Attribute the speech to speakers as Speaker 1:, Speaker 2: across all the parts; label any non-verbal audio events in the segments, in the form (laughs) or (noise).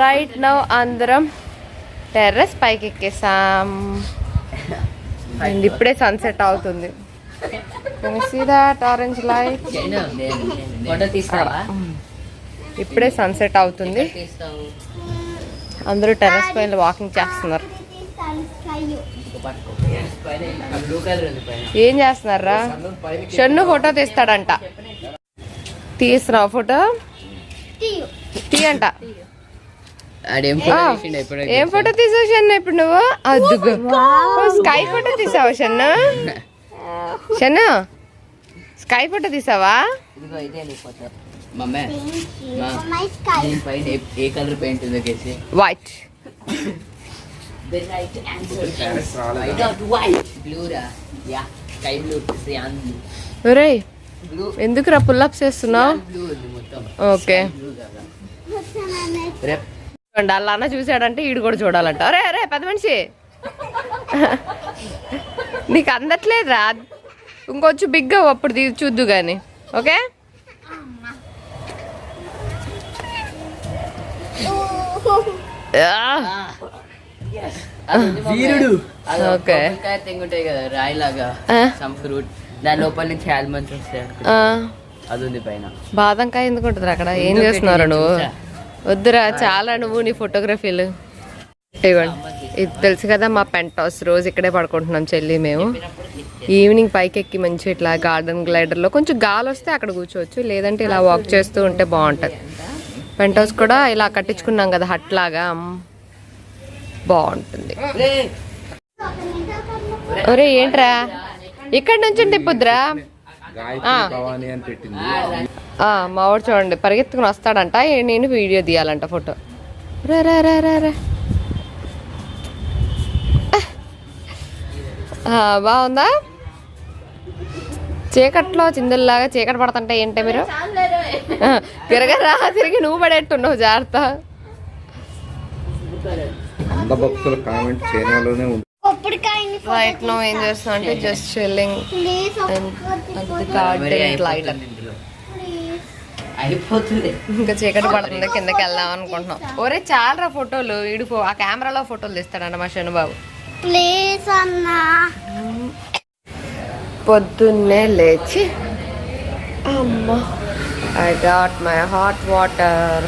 Speaker 1: Right now అందరం terrace పైకి ఎక్కేసాం. అండ్ ఇప్పుడే సన్సెట్ అవుతుంది. See that orange light
Speaker 2: photo తీస్తావా?
Speaker 1: ఇప్పుడే సన్సెట్ అవుతుంది.
Speaker 2: తీస్తావు?
Speaker 1: అందరూ టెర్రస్ పైన వాకింగ్ చేస్తున్నారు. ఏం చేస్తున్నారా? షన్ను ఫోటో తీస్తాడంట. తీస్తున్నావు ఫోటో తీయంట.
Speaker 2: ఆడేం
Speaker 1: ఆ, ఏం ఫోటో తీసావు షన్ను ఇప్పుడు నువ్వు? అద్దుగు స్కై ఫోటో తీసావా షన్ను? షన్ను స్కై ఫోటో తీసావా? వైట్
Speaker 2: రా.
Speaker 1: ఒరే
Speaker 2: బ్లూ
Speaker 1: ఎందుకురా పుల్లప్స్ చేస్తున్నావు?
Speaker 2: బ్లూ ఉంది మొత్తం.
Speaker 1: ఓకే చూడండి అలా అన్న చూసాడంటే ఈడు కూడా చూడాలంట. అరే అరే పెద్ద మనిషి. నీకు అందట్లేదురా. ఇంకొంచెం బిగ్గా అప్పుడు తీ- చూద్దు కానీ ఓకే?
Speaker 2: వీరుడు.
Speaker 1: ఓకే.
Speaker 2: కొబ్బరికాయ తెంగుంటాయి కదా రాయిలాగా
Speaker 1: ఆ.
Speaker 2: సమ్ ఫ్రూట్ దాని లోపల నుంచి చాలా మంచి వస్తాయి అనుకుంటా.
Speaker 1: ఆ,
Speaker 2: అది ఉంది పైన.
Speaker 1: బాదంకాయ ఎందుకు ఉంటుంది అక్కడ? ఏం చేస్తున్నారు నువ్వు. వద్దురా చాలా నువ్వు నీ ఫోటోగ్రఫీలు. ఇవ్వండి. ఇది తెలుసు కదా మా పెంట్ హౌస్ రోజు ఇక్కడే పడుకుంటున్నాం చెల్లి మేము. ఈవినింగ్ పైకి ఎక్కి మంచి ఇట్లా గార్డెన్ గ్లైడర్లో కొంచెం గాలి వస్తే అక్కడ కూర్చోవచ్చు లేదంటే ఇలా వాక్ చేస్తూ ఉంటే బాగుంటుంది. పెంట్ హౌస్ కూడా ఇలా కట్టించుకున్నాం కదా హట్ లాగా. బాగుంటుంది. ఒరే ఏంట్రా? ఇక్కడ నుంచి తిప్పుద్రా ఆ.
Speaker 3: భవాని అని పెట్టింది.
Speaker 1: ఆ, మా వాడు చూడండి పరిగెత్తుకుని వస్తాడంట నేను వీడియో తీయాలంట ఫోటో. రే రే రే రే రే. ఆ, బాగుందా? చీకట్లో చిందుల్లాగా చీకటి పడుతుంటే ఏంటే మీరు? తిరగరా తిరిగి నువ్వు పడేట్టున్నావు జాగ్రత్త.
Speaker 3: భక్తుల కామెంట్ ఉంది.
Speaker 1: రైట్ నో ఏం చేస్తున్నావు అంటే జస్ట్ చెల్లింగ్ ఇంకా చీకటి పడుతుంది కిందకి వెళ్దాం అనుకుంటున్నాం. ఒరే చాలరా ఫోటోలు ఫో- ఆ కెమెరాలో ఫోటోలు తీస్తాడంట మా శనుబాబు.
Speaker 4: ప్లీజ్ అన్నా.
Speaker 1: పొద్దున్నే లేచి అమ్మ I got my hot water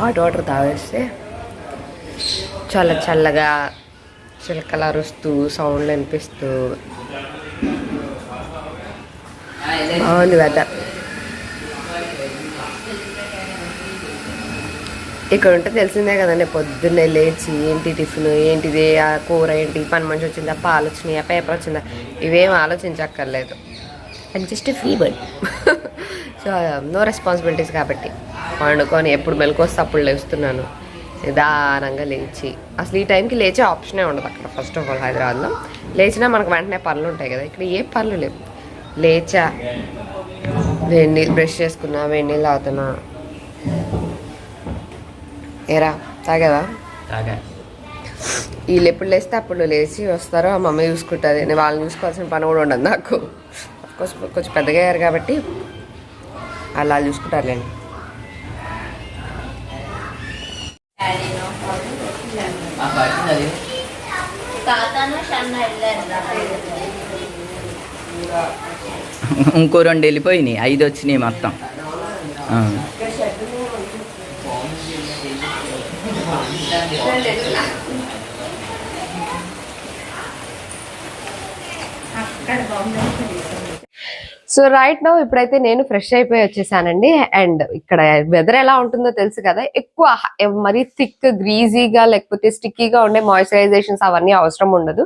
Speaker 1: hot water తాగేస్తే చాలా చల్లగా చిలకలు అరుస్తూ సౌండ్లు వినిపిస్తూ బాగుంది వెదర్ ఇక్కడ ఉంటే తెలిసిందే కదండి పొద్దున్నే లేచి ఏంటి టిఫిన్ ఏంటిది ఆ కూర ఏంటి పని మనిషి వచ్చిందా పాలు వచ్చినాయా పేపర్ వచ్చిందా ఇవేం ఆలోచించక్కర్లేదు. And just free bird so no responsibilities కాబట్టి. వండుకొని ఎప్పుడు మెలకు వస్తే అప్పుడు లేస్తున్నాను. నిదానంగా లేచి. అసలు ఈ టైంకి లేచే ఆప్షనే ఉండదు అక్కడ ఫస్ట్ ఆఫ్ ఆల్ హైదరాబాద్లో. లేచినా మనకు వెంటనే పనులు ఉంటాయి కదా ఇక్కడ ఏ పనులు లేవు. లేచా వేడి నీళ్ళు బ్రష్ చేసుకున్నా వేడి నీళ్ళు తాగుతున్నా. ఏరా తాగదా
Speaker 2: తాగా.
Speaker 1: వీళ్ళు ఎప్పుడు లేస్తే అప్పుడు లేచి వస్తారో ఆ మమ్మీ చూసుకుంటుంది. నేను వాళ్ళని చూసుకోవాల్సిన పని కూడా ఉండదు నాకు. కోర్స్ కొంచెం పెద్దగా అయ్యారు కాబట్టి అలా చూసుకుంటారులేండి.
Speaker 2: ఇంకో రెండు వెళ్ళిపోయినాయి. ఐదు వచ్చినాయి మొత్తం. ఆ.
Speaker 1: సో రైట్ నో ఇప్పుడైతే నేను ఫ్రెష్ అయిపోయి వచ్చేసానండి. అండ్ ఇక్కడ వెదర్ ఎలా ఉంటుందో తెలుసు కదా ఎక్కువ మరీ థిక్ గ్రీజీగా లేకపోతే స్టిక్కీగా ఉండే మాయిశ్చరైజేషన్స్ అవన్నీ అవసరం ఉండదు.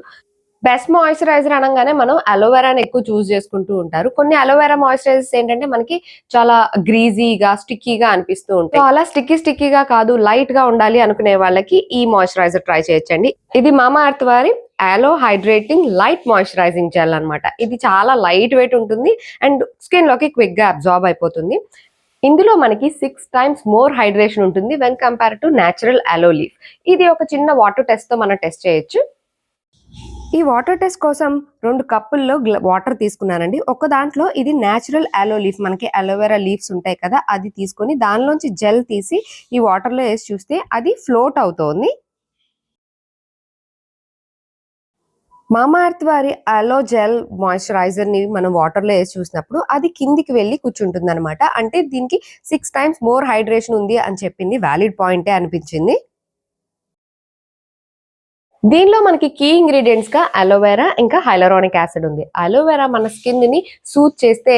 Speaker 1: బెస్ట్ మాయిశ్చరైజర్ అనగానే మనం అలోవెరాని ఎక్కువ చూస్ చేసుకుంటూ ఉంటారు. కొన్ని అలోవెరా మాయిశ్చరైజర్స్ ఏంటంటే మనకి చాలా గ్రీజీగా స్టిక్కీగా అనిపిస్తూ ఉంటాయి. అలా స్టిక్కీ స్టిక్కీగా కాదు లైట్గా ఉండాలి అనుకునే వాళ్ళకి ఈ మాయిశ్చరైజర్ ట్రై చేయొచ్చండి. ఇది మామా అర్త్ వారి aloe hydrating light moisturising gel అనమాట ఇది చాలా లైట్ వెయిట్ ఉంటుంది అండ్ స్కిన్లోకి క్విక్గా అబ్జార్బ్ అయిపోతుంది. ఇందులో మనకి సిక్స్ టైమ్స్ మోర్ హైడ్రేషన్ ఉంటుంది when compare to natural aloe leaf ఇది ఒక చిన్న వాటర్ టెస్ట్తో మనం టెస్ట్ చేయొచ్చు. ఈ వాటర్ టెస్ట్ కోసం రెండు కప్పుల్లో వాటర్ తీసుకున్నానండి. ఒక దాంట్లో ఇది న్యాచురల్ అలో లీఫ్ మనకి అలోవెరా లీవ్స్ ఉంటాయి కదా అది తీసుకొని దానిలోంచి జెల్ తీసి ఈ వాటర్లో వేసి చూస్తే అది ఫ్లోట్ అవుతోంది. మామాఆర్త్ వారి అలో జెల్ మాయిశ్చరైజర్ని మనం వాటర్లో వేసి చూసినప్పుడు అది కిందికి వెళ్ళి కూర్చుంటుంది అనమాట అంటే దీనికి సిక్స్ టైమ్స్ మోర్ హైడ్రేషన్ ఉంది అని చెప్పింది. వ్యాలిడ్ పాయింటే అనిపించింది. దీనిలో మనకి కీ ఇంగ్రీడియంట్స్గా అలోవెరా ఇంకా హైలరానిక్ యాసిడ్ ఉంది. అలోవెరా మన స్కిన్ని సూట్ చేస్తే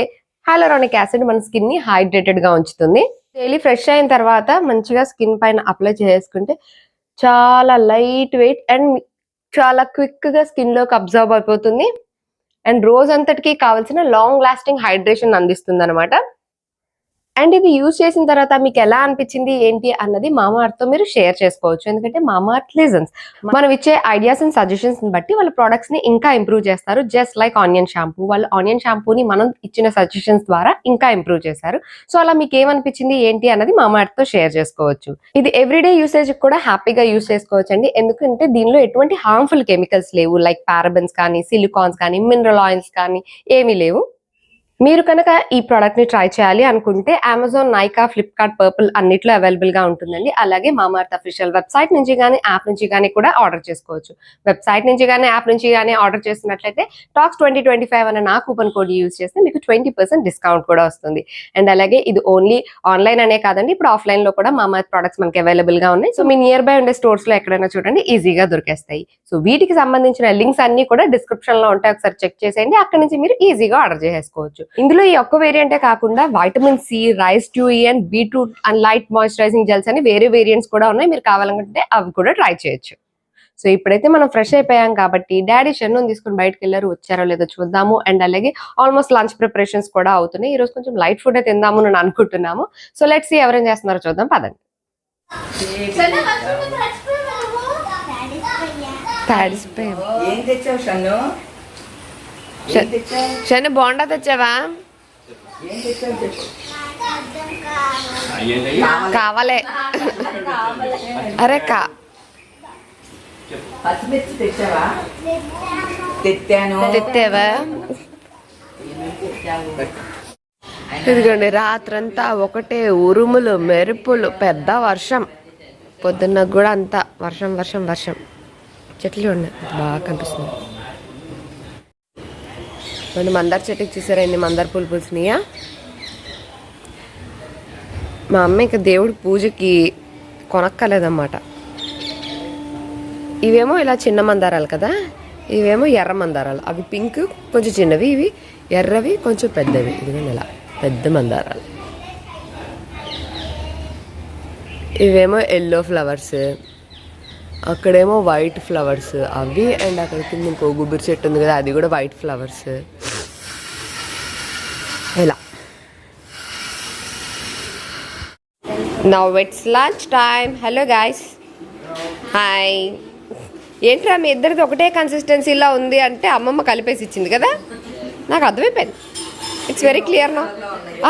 Speaker 1: హైలరానిక్ యాసిడ్ మన స్కిన్ని హైడ్రేటెడ్గా ఉంచుతుంది. డైలీ ఫ్రెష్ అయిన తర్వాత మంచిగా స్కిన్ పైన అప్లై చేసుకుంటే చాలా లైట్ వెయిట్ అండ్ చాలా క్విక్గా స్కిన్లోకి అబ్జర్వ్ అయిపోతుంది. అండ్ రోజు అంతటికి కావాల్సిన లాంగ్ లాస్టింగ్ హైడ్రేషన్ అందిస్తుంది అనమాట అండ్ ఇది యూజ్ చేసిన తర్వాత మీకు ఎలా అనిపించింది ఏంటి అన్నది మామార్త్తో మీరు షేర్ చేసుకోవచ్చు. ఎందుకంటే మామార్త్ లిజన్స్ మనం ఇచ్చే ఐడియాస్ అండ్ సజెషన్స్ బట్టి వాళ్ళ ప్రొడక్ట్స్ని ఇంకా ఇంప్రూవ్ చేస్తారు. జస్ట్ లైక్ ఆనియన్ షాంపూ వాళ్ళు ఆనియన్ షాంపూని మనం ఇచ్చిన సజెషన్స్ ద్వారా ఇంకా ఇంప్రూవ్ చేశారు. సో అలా మీకు ఏమనిపించింది ఏంటి అన్నది మామార్త్తో షేర్ చేసుకోవచ్చు. ఇది ఎవ్రీడే యూసేజ్ కూడా హ్యాపీగా యూజ్ చేసుకోవచ్చు అండి ఎందుకంటే దీనిలో ఎటువంటి హార్మ్ఫుల్ కెమికల్స్ లేవు. లైక్ పారబెన్స్ కానీ సిలికాన్స్ కానీ మినరల్ ఆయిల్స్ కానీ ఏమీ లేవు. మీరు కనుక ఈ ప్రోడక్ట్ని ట్రై చేయాలి అనుకుంటే అమెజాన్ నైకా ఫ్లిప్కార్ట్ పర్పుల్ అన్నిట్లో అవైలబుల్గా ఉంటుందండి. అలాగే మామార్త్ అఫీషియల్ వెబ్సైట్ నుంచి కానీ యాప్ నుంచి కానీ కూడా ఆర్డర్ చేసుకోవచ్చు. వెబ్సైట్ నుంచి కానీ యాప్ నుంచి కానీ ఆర్డర్ చేసినట్లయితే టాక్స్ ట్వంటీ ట్వంటీ ఫైవ్ అన్న నా కూపన్ కోడ్ యూస్ చేస్తే మీకు ట్వంటీ పర్సెంట్ డిస్కౌంట్ కూడా వస్తుంది. అండ్ అలాగే ఇది ఓన్లీ ఆన్లైన్ అనే కాదండి ఇప్పుడు ఆఫ్లైన్లో కూడా మామార్త్ ప్రొడక్ట్స్ మనకి అవైలబుల్గా ఉన్నాయి. సో మీ నియర్ బై ఉండే స్టోర్స్లో ఎక్కడైనా చూడండి ఈజీగా దొరికేస్తాయి. సో వీటికి సంబంధించిన లింక్స్ అన్ని కూడా డిస్క్రిప్షన్లో ఉంటాయి. ఒకసారి చెక్ చేసేయండి. అక్కడ నుంచి మీరు ఈజీగా ఆర్డర్ చేసుకోవచ్చు. ఇందులో ఈ ఒక్క వేరియంటే కాకుండా vitamin C rice ట్యూఈ and beetroot and light moisturising gels అని వేరే వేరియంట్స్ కూడా ఉన్నాయి. మీరు కావాలనుకుంటే అవి కూడా ట్రై చేయొచ్చు. సో ఇప్పుడైతే మనం ఫ్రెష్ అయిపోయాం కాబట్టి డాడీ షన్ను తీసుకుని బయటకు వెళ్ళారు వచ్చారో లేదో చూద్దాము. అండ్ అలాగే ఆల్మోస్ట్ లంచ్ ప్రిపరేషన్స్ కూడా అవుతున్నాయి. ఈ రోజు కొంచెం లైట్ ఫుడ్ తిందాము అని అనుకుంటున్నాము. సో లెట్స్ సీ ఎవరేం చేస్తున్నారో చూద్దాం. పదండి. తడిసిపోయాం
Speaker 2: ఏం తెచ్చావు షన్ను
Speaker 1: బోండా తెచ్చావా? కావాలే. అరే కా
Speaker 2: పచ్చిమిర్చి తెచ్చావా? తెచ్చాను.
Speaker 1: తెత్తేవా ఇదిగోండి రాత్రంతా ఒకటే ఉరుములు మెరుపులు పెద్ద వర్షం. పొద్దున్న కూడా అంతా వర్షం వర్షం వర్షం. చెట్లు ఉన్నాయి. బాగా కనిపిస్తుంది రెండు మందార చెట్టుకి చూసారా ఎన్ని మందార పూలు పూసినాయా? మా అమ్మ ఇంకా దేవుడి పూజకి కొనక్కలేదన్నమాట ఇవేమో ఇలా చిన్న మందారాలు కదా ఇవేమో ఎర్ర మందారాలు. అవి పింక్ కొంచెం చిన్నవి ఇవి ఎర్రవి కొంచెం పెద్దవి. ఇదిగోండి ఇలా పెద్ద మందారాలు. ఇవేమో ఎల్లో ఫ్లవర్స్. అక్కడేమో వైట్ ఫ్లవర్స్ అవి అండ్ అక్కడ కింద ఇంకో గుబురు చెట్టు ఉంది కదా అది కూడా వైట్ ఫ్లవర్స్ ఇలా. Now it's lunch time hello guys hi ఏంట్రా మీ ఇద్దరిది ఒకటే కన్సిస్టెన్సీలా ఉంది అంటే అమ్మమ్మ కలిపేసి ఇచ్చింది కదా? నాకు అర్థమైపోయింది. ఇట్స్ వెరీ క్లియర్ నా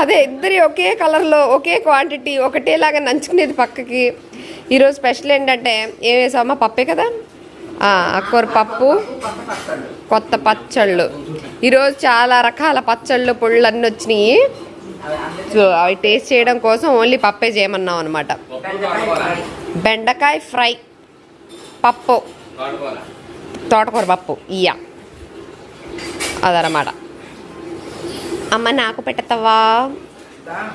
Speaker 1: అదే ఇద్దరి ఒకే కలర్లో ఒకే క్వాంటిటీ ఒకటేలాగా నంచుకునేది పక్కకి. ఈరోజు స్పెషల్ ఏంటంటే ఏం వేసామా పప్పే కదా? అక్కర పప్పు కొత్త పచ్చళ్ళు. ఈరోజు చాలా రకాల పచ్చళ్ళు పుళ్ళు అన్నీ వచ్చినాయి. సో అవి టేస్ట్ చేయడం కోసం ఓన్లీ పప్పే చేయమన్నాం అనమాట బెండకాయ ఫ్రై. పప్పు. తోటకూర పప్పు. ఇయ్య. అదనమాట అమ్మ నాకు పెట్టతావా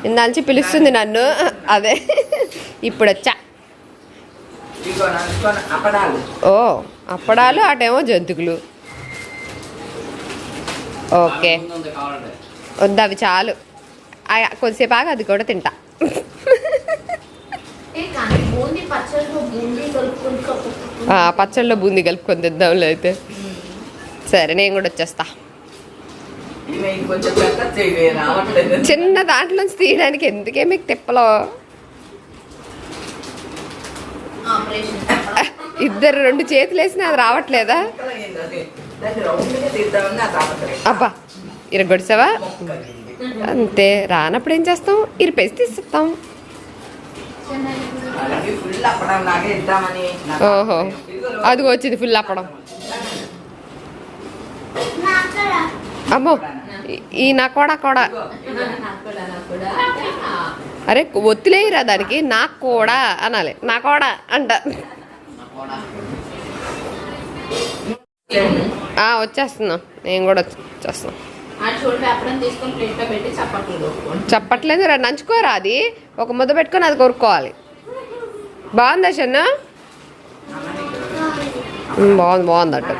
Speaker 1: ఇందాల్చి పిలుస్తుంది నన్ను. అదే. ఇప్పుడు వచ్చా ఓ అప్పడాలు అటేమో జంతుకులు. ఓకే. వద్దు అవి చాలు. ఆ, కొద్దిసేపు ఆగి అది కూడా తింటా. పచ్చళ్ళలో బూందీ కలుపుకొని తిద్దాంలే అయితే. సరే నేను కూడా వచ్చేస్తా. చిన్న దాంట్లోంచి తీయడానికి ఎందుకే మీకు తిప్పలో? ఇద్దరు రెండు చేతులు వేసినా అది రావట్లేదా?
Speaker 2: అది? అది
Speaker 1: అబ్బా ఇరగొడిసావా అంతే రానప్పుడు ఏం చేస్తాం? ఇరిపేసి
Speaker 2: నాకు
Speaker 1: ఓహో అదిగో వచ్చింది ఫుల్ అప్పడం. అమ్మో ఈ- నా కూడా కూడా. అరే ఒత్తిలేయరా దానికి? నాకు కూడా అనాలి. నా కూడా అంట. ఆ, వచ్చేస్తున్నాం. నేను కూడా వచ్చేస్తున్నాం. చెప్పట్లేదు రా నంచుకోరా అది. ఒక ముద్ద పెట్టుకొని అది కొరుక్కోవాలి. బాగుందా ఉమ్, బాగుంది బాగుంది అట్టు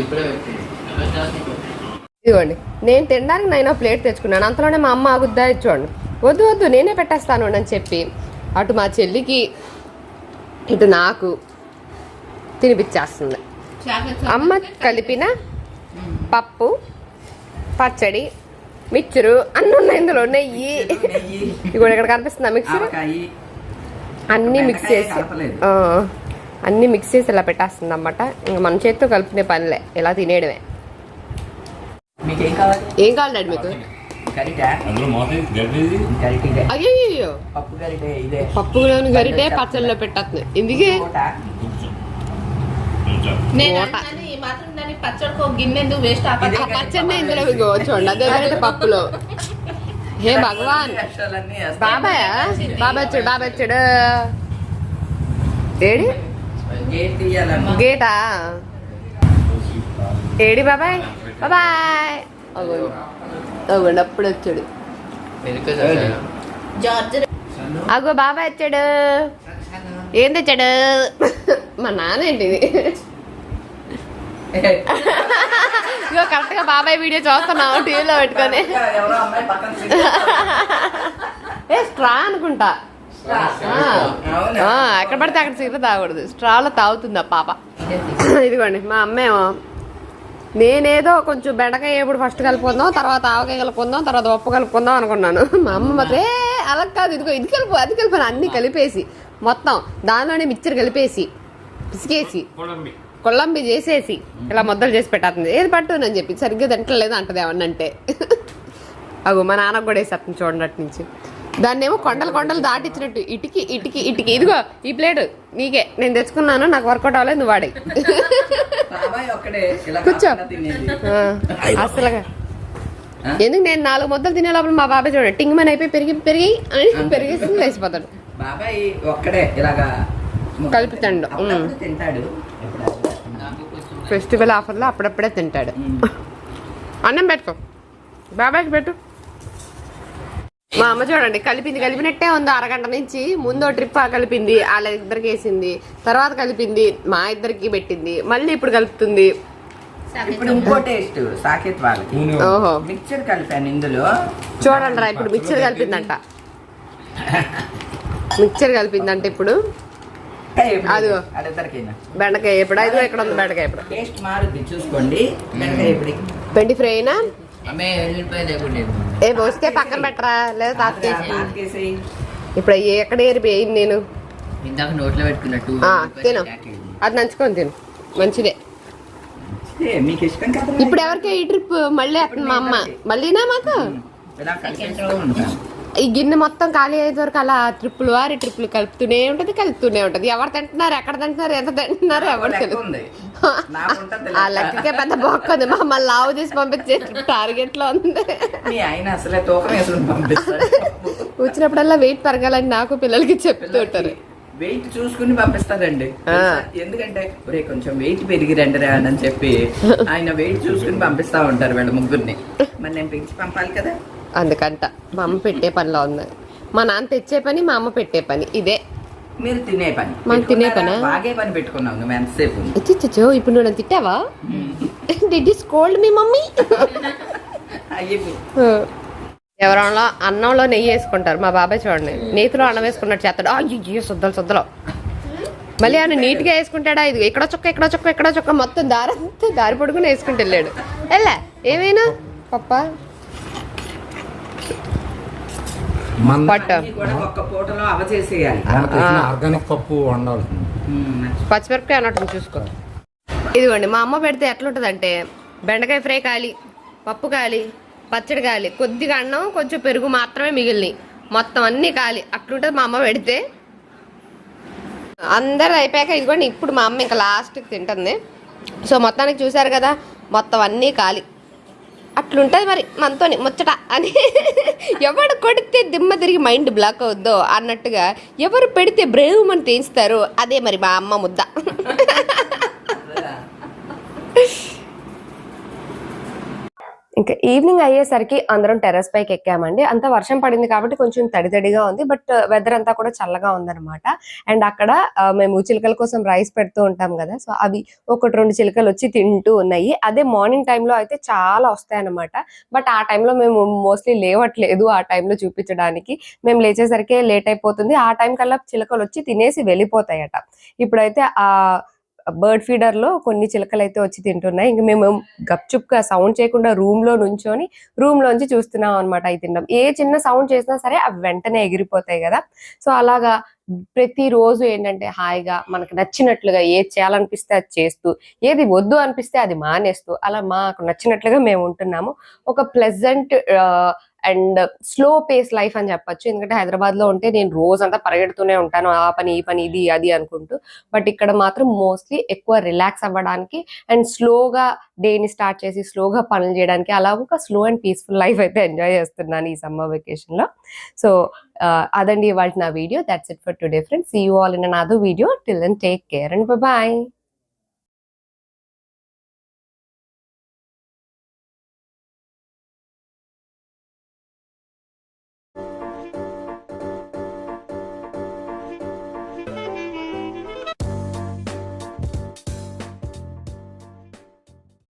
Speaker 2: ఇప్పుడే పెట్టింది
Speaker 1: ఇదిగోండి నేను తినడానికి నేను ప్లేట్ తెచ్చుకున్నాను అంతలోనే మా అమ్మ ఆగుద్దా ఇచ్చోండి వద్దు వద్దు నేనే పెట్టేస్తాను అని చెప్పి అటు మా చెల్లికి ఇటు నాకు తినిపించేస్తుంది అమ్మ కలిపిన పప్పు పచ్చడి మిక్చరు అన్నీ ఉన్నాయి ఇందులో నెయ్యి. ఇదిగోండి ఇక్కడ కనిపిస్తుందా మిక్చర్ అన్నీ మిక్స్ చేసి అన్నీ మిక్స్ చేసి ఇలా పెట్టేస్తుంది అన్నమాట ఇంకా మన చేతితో కలుపుకునే పనిలే ఇలా తినేయడమే.
Speaker 2: మీకు ఏం కావాలి?
Speaker 1: ఏం కావాలి డాడీ మీకు?
Speaker 3: అందులో
Speaker 1: అయ్యో
Speaker 2: పప్పు కరిటే ఇదే.
Speaker 1: పప్పులోని గరిటే పచ్చళ్ళలో పెట్టేస్తుంది. ఎందుకే.
Speaker 4: నేను
Speaker 1: ఓట.
Speaker 4: అంటాను, ఈ మాత్రం దాన్ని పచ్చడికి ఒక గిన్నె ఎందుకు వేస్ట్
Speaker 1: ఆ పచ్చడి? ఇందులో ఇగో చూడండి అదే గరిటె పప్పులో. హే భగవాన్. బాబాయ్ బాబాయ్ వచ్చాడు బాబాయ్ వచ్చాడు. ఏడి?
Speaker 2: గేటా?
Speaker 1: ఏడి బాబాయ్? బాబాయ్ అవ్వండి అప్పుడు వచ్చాడు అగో బాబాయ్ వచ్చాడు. ఏం తెచ్చాడు మా నాన్న ఏంటి ఇది? ఇగో కరెక్ట్గా బాబాయ్ వీడియో చూస్తున్నావు టీవీలో పెట్టుకొని. ఏ స్ట్రా అనుకుంటా. ఆ.
Speaker 2: అవునా?
Speaker 1: ఆ, ఎక్కడ పడితే అక్కడ సీర తాగకూడదు. స్ట్రాలో తాగుతుంది ఆ పాప. ఇదిగోండి మా అమ్మేమో నేనేదో కొంచెం బెండకాయ ఎప్పుడు ఫస్ట్ కలుపుకుందాం తర్వాత ఆవకాయ కలుపుకుందాం తర్వాత ఉప్పు కలుపుకుందాం అనుకున్నాను. (laughs) మా అమ్మ మాత్రం ఏ అలా కాదు ఇదిగో ఇది కలుపు అది కలుపు అని అన్ని కలిపేసి మొత్తం దానిలోనే మిక్చర్ కలిపేసి పిసికేసి కొల్లంబి చేసేసి ఇలా ముద్దలు చేసి పెట్టేస్తుంది. ఏది పట్టు అని చెప్పి సరిగ్గా తింటలేదు అంటది ఏమన్నా అంటే (laughs) అగో మా నాన్నకు కూడా వేసేస్తుంది చూడండి అటు నుంచి. దాన్ని ఏమో కొండలు కొండలు దాటిచ్చినట్టు. ఇటుకి ఇటుకి ఇటుకి. ఇదిగో ఈ ప్లేట్ నీకే. నేను తెచ్చుకున్నాను నాకు వర్కౌట్ అవ్వలేదు నువ్వు వాడే కూర్చో. అసలుగా? ఎందుకు నేను నాలుగు ముద్దలు తినే లోపల మా బాబాయ్ చూడండి టింగ్మన్ అయిపోయి పెరిగి పెరిగి అని పెరిగేసి లేచిపోతాడు.
Speaker 2: బాబాయ్ ఒక్కడే ఇలాగా
Speaker 1: కలుపుతాడు.
Speaker 2: తింటాడు.
Speaker 1: ఫెస్టివల్ ఆఫర్లో అప్పుడప్పుడే తింటాడు. అన్నం పెట్టుకో. బాబాయ్కి పెట్టు. మా అమ్మ చూడండి కలిపింది కలిపినట్టే ఉంది అరగంట నుంచి. ముందో ట్రిప్ ఆ కలిపింది వాళ్ళ ఇద్దరికి వేసింది. తర్వాత కలిపింది మా ఇద్దరికి పెట్టింది. మళ్ళీ ఇప్పుడు కలుపుతుంది.
Speaker 2: ఇప్పుడు ఇంకో టేస్ట్ సాకేత్ వాళ్ళకి.
Speaker 1: ఓహో.
Speaker 2: మిక్చర్ కలిపాను ఇందులో.
Speaker 1: చూడండి రా ఇప్పుడు మిక్చర్ కలిపిందంట. మిక్చర్ కలిపిందంట ఇప్పుడు. బెండకాయ ఎప్పుడు? ఐదు ఇక్కడ ఉంది బెండకాయ ఇప్పుడు
Speaker 2: టేస్ట్ మారుద్ది చూసుకోండి. బెండకాయ ఇప్పుడు
Speaker 1: పెండి ఫ్రై అయినా?
Speaker 2: ఎప్పుడు
Speaker 1: ఏ వస్తే పక్కన పెట్టరా? లేదా
Speaker 2: నాకేసేయి.
Speaker 1: ఇప్పుడు ఎక్కడ ఏరిపోయి నేను?
Speaker 2: ఇందాక నోట్లో పెట్టుకున్నట్టు
Speaker 1: తిను. అది నంచుకొని తిను. మంచిదే. ఇప్పుడు ఎవరికి ఈ ట్రిప్ మళ్ళీ మా అమ్మ. మళ్ళీనా మాకు ఈ గిన్నె మొత్తం ఖాళీ అయ్యేంత వరకు అలా ట్రిప్పులు వారి ట్రిప్పులు కలుపుతూనే ఉంటది కలుపుతూనే ఉంటది. ఎవరు తింటున్నారు ఎక్కడ తింటున్నారు ఎంత తింటున్నారు ఎవరు (laughs)
Speaker 2: నాకుంటది
Speaker 1: ఆ
Speaker 2: లెక్క.
Speaker 1: లెక్కకే పెద్ద బొక్క ఉంది. మమ్మల్ని లావు చేసి పంపించే టార్గెట్లో ఉంది వచ్చినప్పుడల్లా వెయిట్ పెరగాలని నాకు పిల్లలకి చెప్తూ ఉంటారు.
Speaker 2: వెయిట్ చూసుకుని పంపిస్తాడండి.
Speaker 1: ఆ.
Speaker 2: ఎందుకంటే ఒరే కొంచెం వెయిట్ పెరిగి రండి రా అని చెప్పి ఆయన వెయిట్ చూసుకుని పంపిస్తా ఉంటారు వీళ్ళ ముగ్గురిని. మరి నేను పెంచి పంపాలి కదా?
Speaker 1: అందుకంట. మా అమ్మ పెట్టే పనిలో ఉంది. మా నాన్న తెచ్చే పని మా అమ్మ పెట్టే పని. ఇదే.
Speaker 2: మీరు తినే పని.
Speaker 1: మనం తినే పనా?
Speaker 2: బాగే ఎంతసేపు?
Speaker 1: చిచ్చో ఇప్పుడు నువ్వు తిట్టావా? Did is cold me mummy? ఎవరన్నా అన్నంలో నెయ్యి వేసుకుంటారు మా బాబాయ్ చూడండి. నేతిలో అన్నం వేసుకున్నట్టు చేస్తాడు. అయ్యో శుద్ధలు శుద్ధలు మళ్ళీ ఆయన నీట్గా వేసుకుంటాడా? ఇది ఇక్కడ చొక్క ఇక్కడ చొక్క ఇక్కడ చొక్క. మొత్తం దారి దారి పొడుగుని వేసుకుంటూ వెళ్ళాడు. వెళ్ళా? ఏమైనా? పప్ప
Speaker 3: మన
Speaker 1: పట్ట
Speaker 2: అన్నీ కూడా ఒక్క పూటలో
Speaker 3: ఆర్గానిక్ పప్పు
Speaker 2: ఉమ్.
Speaker 1: పచ్చిమిరపకాయ అన్నట్టు చూసుకో. ఇదిగోండి మా అమ్మ పెడితే ఎట్లుంటుందంటే బెండకాయ ఫ్రై కాలి పప్పు కాలి పచ్చడి కాలి కొద్దిగా అన్నం కొంచెం పెరుగు మాత్రమే మిగిలినాయి. మొత్తం అన్నీ కాలి అట్లుంటుంది మా అమ్మ పెడితే. అందరు అయిపోయాక ఇదిగోండి ఇప్పుడు మా అమ్మ ఇంకా లాస్ట్కి తింటుంది. సో మొత్తానికి చూసారు కదా మొత్తం అన్నీ ఖాళీ అట్లుంటుంది మరి మనతోని ముచ్చట. అని ఎవడు కొడితే దిమ్మ తిరిగి మైండ్ బ్లాక్ అవుద్దో అన్నట్టుగా ఎవరు పెడితే బ్రేవ్ అని తీస్తారు అదే మరి మా అమ్మ ముద్ద. ఇంకా ఈవినింగ్ అయ్యేసరికి అందరం టెర్రస్ పైకి ఎక్కామండి. అంత వర్షం పడింది కాబట్టి కొంచెం తడి తడిగా ఉంది బట్ వెదర్ uh, అంతా కూడా చల్లగా ఉందన్నమాట. అండ్ అక్కడ uh, మేము చిలుకల కోసం రైస్ పెడుతూ ఉంటాం కదా సో అవి ఒకటి రెండు చిలుకలు వచ్చి తింటూ ఉన్నాయి. అదే మార్నింగ్ టైంలో అయితే చాలా వస్తాయన్నమాట. బట్ ఆ టైంలో మేము మోస్ట్లీ లేవట్లేదు ఆ టైంలో చూపించడానికి. మేము లేచేసరికి లేట్ అయిపోతుంది. ఆ టైం కల్లా చిలుకలు వచ్చి తినేసి వెళ్ళిపోతాయట. ఇప్పుడైతే ఆ బర్డ్ ఫీడర్లో కొన్ని చిలకలు అయితే వచ్చి తింటున్నాయి. ఇంక మేము గప్చుప్గా సౌండ్ చేయకుండా రూమ్లో నుంచొని రూమ్ లోంచి చూస్తున్నాం అనమాట అవి తినడం. ఏ చిన్న సౌండ్ చేసినా సరే అవి వెంటనే ఎగిరిపోతాయి కదా. సో అలాగా ప్రతి రోజు ఏంటంటే హాయిగా మనకు నచ్చినట్లుగా ఏది చేయాలనిపిస్తే అది చేస్తూ ఏది వద్దు అనిపిస్తే అది మానేస్తూ అలా మాకు నచ్చినట్లుగా మేము ఉంటున్నాము. ఒక pleasant and slow pace life అని చెప్పచ్చు. ఎందుకంటే హైదరాబాద్లో ఉంటే నేను రోజంతా పరిగెడుతూనే ఉంటాను. ఆ పని ఈ పని ఇది అది అనుకుంటూ. బట్ ఇక్కడ మాత్రం మోస్ట్లీ ఎక్కువ రిలాక్స్ అవ్వడానికి అండ్ స్లోగా డేని స్టార్ట్ చేసి స్లోగా పనులు చేయడానికి అలా ఒక స్లో అండ్ పీస్ఫుల్ లైఫ్ అయితే ఎంజాయ్ చేస్తున్నాను ఈ సమ్మర్ వెకేషన్లో సో అదండి ఇవాళ నా video. That's it for today friends see you all in another video till then take care and bye